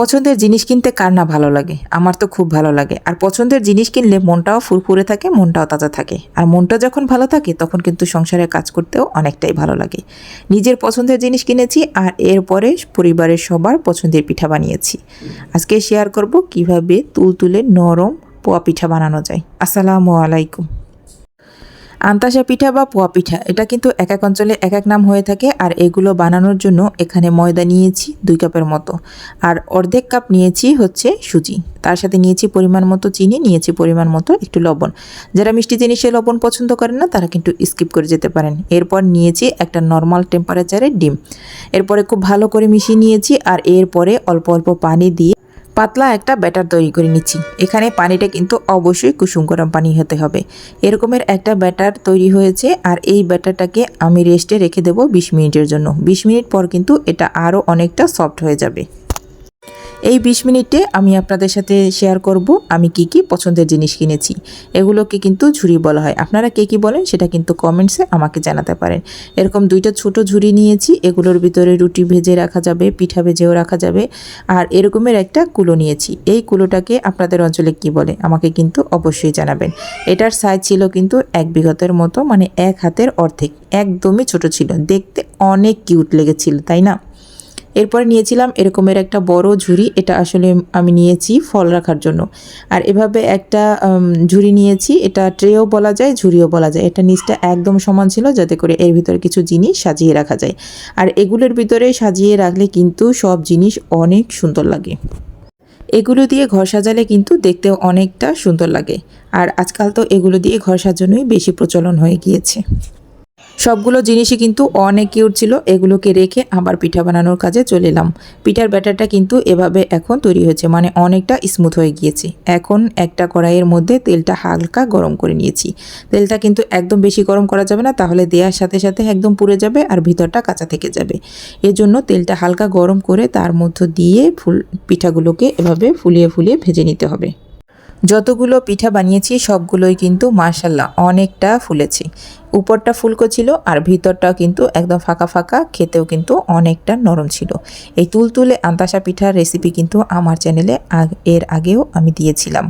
পছন্দের জিনিস কিনতে কার না ভালো লাগে? আমার তো খুব ভালো লাগে। আর পছন্দের জিনিস কিনলে মনটাও ফুরফুরে থাকে, মনটাও তাজা থাকে। আর মনটা যখন ভালো থাকে, তখন কিন্তু সংসারে কাজ করতেও অনেকটাই ভালো লাগে। নিজের পছন্দের জিনিস কিনেছি আর এরপরে পরিবারের সবার পছন্দের পিঠা বানিয়েছি। আজকে শেয়ার করব কীভাবে তুলতুলে নরম পোয়া পিঠা বানানো যায়। আসসালামু আলাইকুম। আন্তাসা পিঠা বা পোয়া পিঠা, এটা কিন্তু এক এক অঞ্চলে এক এক নাম হয়ে থাকে আর এগুলো বানানোর জন্য এখানে ময়দা নিয়েছি দুই কাপের মতো। আর অর্ধেক কাপ নিয়েছি হচ্ছে সুজি, তার সাথে নিয়েছি পরিমাণ মতো চিনি, নিয়েছি পরিমাণ মতো একটু লবণ। যারা মিষ্টি জিনিসে লবণ পছন্দ করেন না, তারা কিন্তু স্কিপ করে যেতে পারেন। এরপর নিয়েছি একটা নর্মাল টেম্পারেচারে ডিম। এরপরে খুব ভালো করে মিশিয়ে নিয়েছি আর এরপরে অল্প অল্প পানি দিয়ে পাতলা একটা ব্যাটার তৈরি করে নিচ্ছি। এখানে পানিটা কিন্তু অবশ্যই কুসুম গরম পানি হতে হবে। এরকমের একটা ব্যাটার তৈরি হয়েছে আর এই ব্যাটারটাকে আমি রেস্টে রেখে দেবো বিশ মিনিটের জন্য। বিশ মিনিট পর কিন্তু এটা আরও অনেকটা সফট হয়ে যাবে। এই বিশ মিনিটে আমি আপনাদের সাথে শেয়ার করব আমি কি কি পছন্দের জিনিস কিনেছি। এগুলোকে কিন্তু ঝুড়ি বলা হয়। আপনারা কে কী বলেন সেটা কিন্তু কমেন্টসে আমাকে জানাতে পারেন। এরকম দুইটা ছোট ঝুড়ি নিয়েছি, এগুলোর ভিতরে রুটি ভেজে রাখা যাবে, পিঠা ভেজেও রাখা যাবে, আর এরকমের একটা কুলো নিয়েছি। এই কুলোটাকে আপনাদের অঞ্চলে কি বলে আমাকে কিন্তু অবশ্যই জানাবেন। এটার সাইজ ছিল কিন্তু এক বিঘতের মতো মানে এক হাতের অর্ধেক। একদমই ছোট ছিল। দেখতে অনেক কিউট লেগেছিল, তাই না? এরপরে নিয়েছিলাম এরকমের একটা বড় ঝুড়ি, এটা আসলে আমি নিয়েছি ফল রাখার জন্য। আর এভাবে একটা ঝুড়ি নিয়েছি, এটা ট্রেও বলা যায়, ঝুড়িও বলা যায়। এটা নিচটা একদম সমান ছিল, যাতে করে এর ভিতরে কিছু জিনিস সাজিয়ে রাখা যায়। আর এগুলোর ভিতরে সাজিয়ে রাখলে কিন্তু সব জিনিস অনেক সুন্দর লাগে। এগুলো দিয়ে ঘর সাজালে কিন্তু দেখতেও অনেকটা সুন্দর লাগে। আর আজকাল তো এগুলো দিয়ে ঘর সাজানোই বেশি প্রচলন হয়ে গিয়েছে। সবগুলো জিনিসই কিন্তু অনেক কিউট ছিল, এগুলোকে রেখে আবার পিঠা বানানোর কাজে চলে এলাম। পিঠার ব্যাটারটা কিন্তু এভাবে এখন তৈরি হয়েছে মানে অনেকটা স্মুথ হয়ে গিয়েছে। এখন একটা কড়াইয়ের মধ্যে তেলটা হালকা গরম করে নিয়েছি। তেলটা কিন্তু একদম বেশি গরম করা যাবে না, তাহলে দেওয়ার সাথে সাথে একদম পুড়ে যাবে আর ভিতরটা কাঁচা থেকে যাবে। এজন্য তেলটা হালকা গরম করে তার মধ্য দিয়ে ফুল, পিঠাগুলোকে এভাবে ফুলিয়ে ফুলিয়ে ভেজে নিতে হবে। যতগুলো পিঠা বানিয়েছি, সবগুলোই কিন্তু মার্শাল্লাহ অনেকটা ফুলেছে। উপরটা ফুলকো ছিল আর ভিতরটাও কিন্তু একদম ফাঁকা ফাঁকা, খেতেও কিন্তু অনেকটা নরম ছিল। এই তুলতুলে আন্তাসা পিঠার রেসিপি কিন্তু আমার চ্যানেলে এর আগেও আমি দিয়েছিলাম।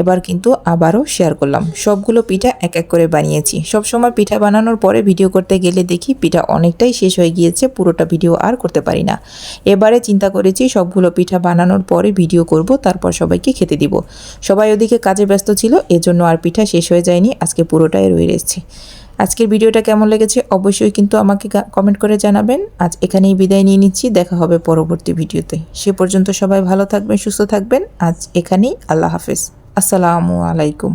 এবার কিন্তু আবারও শেয়ার করলাম। সবগুলো পিঠা এক এক করে বানিয়েছি। সব সময় পিঠা বানানোর পরে ভিডিও করতে গেলে দেখি পিঠা অনেকটাই শেষ হয়ে গিয়েছে, পুরোটা ভিডিও আর করতে পারি না। এবারে চিন্তা করেছি সবগুলো পিঠা বানানোর পরে ভিডিও করব, তারপর সবাইকে খেতে দিব। সবাই ওদিকে কাজে ব্যস্ত ছিল, এজন্য আর পিঠা শেষ হয়ে যায়নি, আজকে পুরোটাই রয়ে এসেছে আজকের ভিডিওটা কেমন লেগেছে অবশ্যই কিন্তু আমাকে কমেন্ট করে জানাবেন। আজ এখানেই বিদায় নিয়ে নিচ্ছি, দেখা হবে পরবর্তী ভিডিওতে। সে পর্যন্ত সবাই ভালো থাকবেন, সুস্থ থাকবেন। আজ এখানেই, আল্লাহ হাফেজ। আসসালামু আলাইকুম।